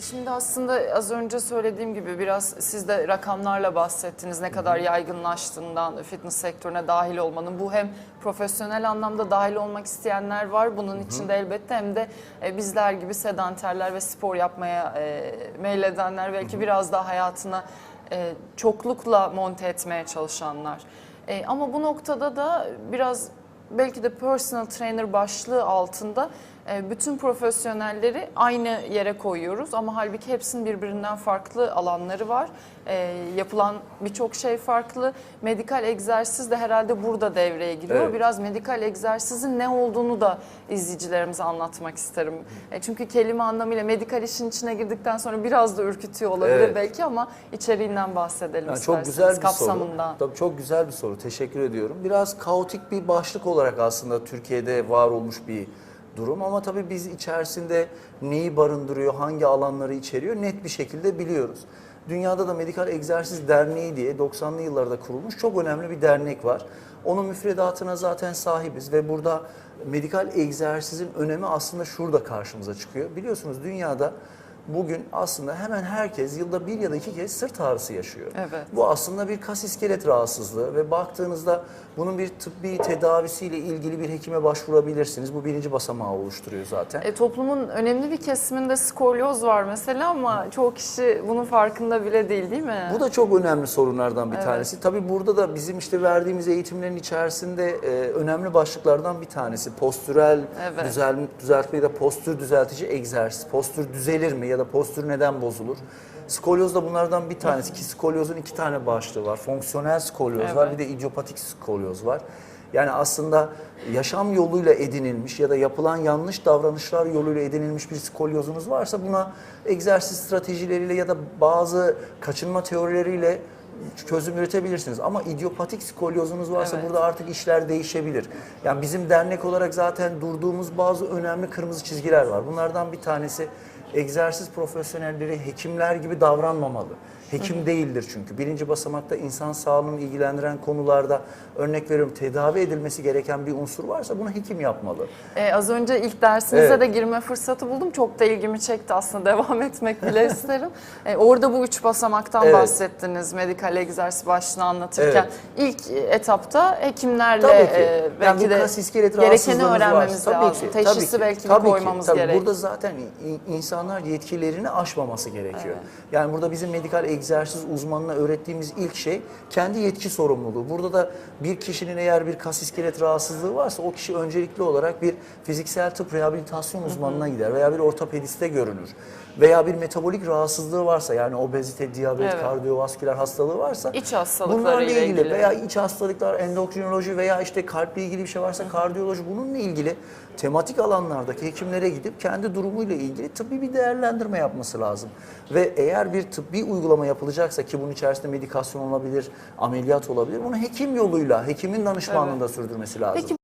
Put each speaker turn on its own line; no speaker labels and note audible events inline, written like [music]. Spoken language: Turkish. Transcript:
Şimdi aslında az önce söylediğim gibi biraz siz de rakamlarla bahsettiniz. Ne kadar yaygınlaştığından fitness sektörüne dahil olmanın. Bu hem profesyonel anlamda dahil olmak isteyenler var bunun içinde elbette. Hem de e, bizler gibi sedanterler ve spor yapmaya e, meyledenler belki biraz daha hayatına e, çoklukla monte etmeye çalışanlar. Ama bu noktada da biraz belki de personal trainer başlığı altında bütün profesyonelleri aynı yere koyuyoruz ama halbuki hepsinin birbirinden farklı alanları var. E, yapılan birçok şey farklı. Medikal egzersiz de herhalde burada devreye giriyor.
Evet.
Biraz medikal egzersizin ne olduğunu da izleyicilerimize anlatmak isterim. E, çünkü kelime anlamıyla medikal işin içine girdikten sonra biraz da ürkütüyor olabilir
Evet.
belki ama içeriğinden bahsedelim
Yani çok güzel bir
kapsamından.
soru. Tabii çok güzel bir soru. Teşekkür ediyorum. Biraz kaotik bir başlık olarak aslında Türkiye'de var olmuş bir durum ama tabii biz içerisinde neyi barındırıyor, hangi alanları içeriyor net bir şekilde biliyoruz. Dünyada da Medikal Egzersiz Derneği diye 90'lı yıllarda kurulmuş çok önemli bir dernek var. Onun müfredatına zaten sahibiz ve burada medikal egzersizin önemi aslında şurada karşımıza çıkıyor. Biliyorsunuz dünyada bugün aslında hemen herkes yılda bir ya da iki kez sırt ağrısı yaşıyor.
Evet.
Bu aslında bir kas iskelet rahatsızlığı ve baktığınızda bunun bir tıbbi tedavisiyle ilgili bir hekime başvurabilirsiniz. Bu birinci basamağı oluşturuyor zaten.
E, toplumun önemli bir kesiminde skolyoz var mesela ama çoğu kişi bunun farkında bile değil değil mi?
Bu da çok önemli sorunlardan bir
Evet.
tanesi. Tabii burada da bizim işte verdiğimiz eğitimlerin içerisinde e, önemli başlıklardan bir tanesi. Postürel
Evet.
düzel, düzeltme ya da postür düzeltici egzersiz. Postür düzelir mi ya da postür neden bozulur? Skolyoz da bunlardan bir tanesi ki skolyozun iki tane başlığı var. Fonksiyonel skolyoz var
Evet.
bir de idiopatik skolyoz var. Yani aslında yaşam yoluyla edinilmiş ya da yapılan yanlış davranışlar yoluyla edinilmiş bir skolyozunuz varsa buna egzersiz stratejileriyle ya da bazı kaçınma teorileriyle çözüm üretebilirsiniz. Ama idiopatik skolyozunuz varsa
Evet.
burada artık işler değişebilir. Yani bizim dernek olarak zaten durduğumuz bazı önemli kırmızı çizgiler var. Bunlardan bir tanesi egzersiz profesyonelleri hekimler gibi davranmamalı. Hekim değildir çünkü. Birinci basamakta insan sağlığını ilgilendiren konularda örnek veriyorum tedavi edilmesi gereken bir unsur varsa bunu hekim yapmalı.
E, az önce ilk dersinize
Evet.
de girme fırsatı buldum. Çok da ilgimi çekti aslında. [laughs] Devam etmek bile isterim. E, orada bu üç basamaktan
Evet.
bahsettiniz medikal egzersiz başlığını anlatırken. İlk etapta hekimlerle
Tabii ki.
e, belki
yani
de
kas iskelet
gerekeni öğrenmemiz
varsa, tabii
lazım.
ki,
Teşhisi
tabii ki,
belki
tabii ki,
koymamız
tabii.
gerek.
Burada zaten i- insanlar yetkilerini aşmaması gerekiyor.
Evet.
Yani burada bizim medikal egzersiz uzmanına öğrettiğimiz ilk şey kendi yetki sorumluluğu. Burada da bir kişinin eğer bir kas iskelet rahatsızlığı varsa o kişi öncelikli olarak bir fiziksel tıp rehabilitasyon uzmanına gider veya bir ortopediste görünür. Veya bir metabolik rahatsızlığı varsa yani obezite, diyabet,
Evet.
kardiyovasküler hastalığı varsa
İç hastalıklarıyla
bunlarla ilgili,
ilgili.
veya iç hastalıklar, endokrinoloji veya işte kalple ilgili bir şey varsa kardiyoloji bununla ilgili tematik alanlardaki hekimlere gidip kendi durumuyla ilgili tıbbi bir değerlendirme yapması lazım. Ve eğer bir tıbbi uygulama yapılacaksa ki bunun içerisinde medikasyon olabilir, ameliyat olabilir. Bunu hekim yoluyla, hekimin danışmanlığında sürdürmesi lazım.
Peki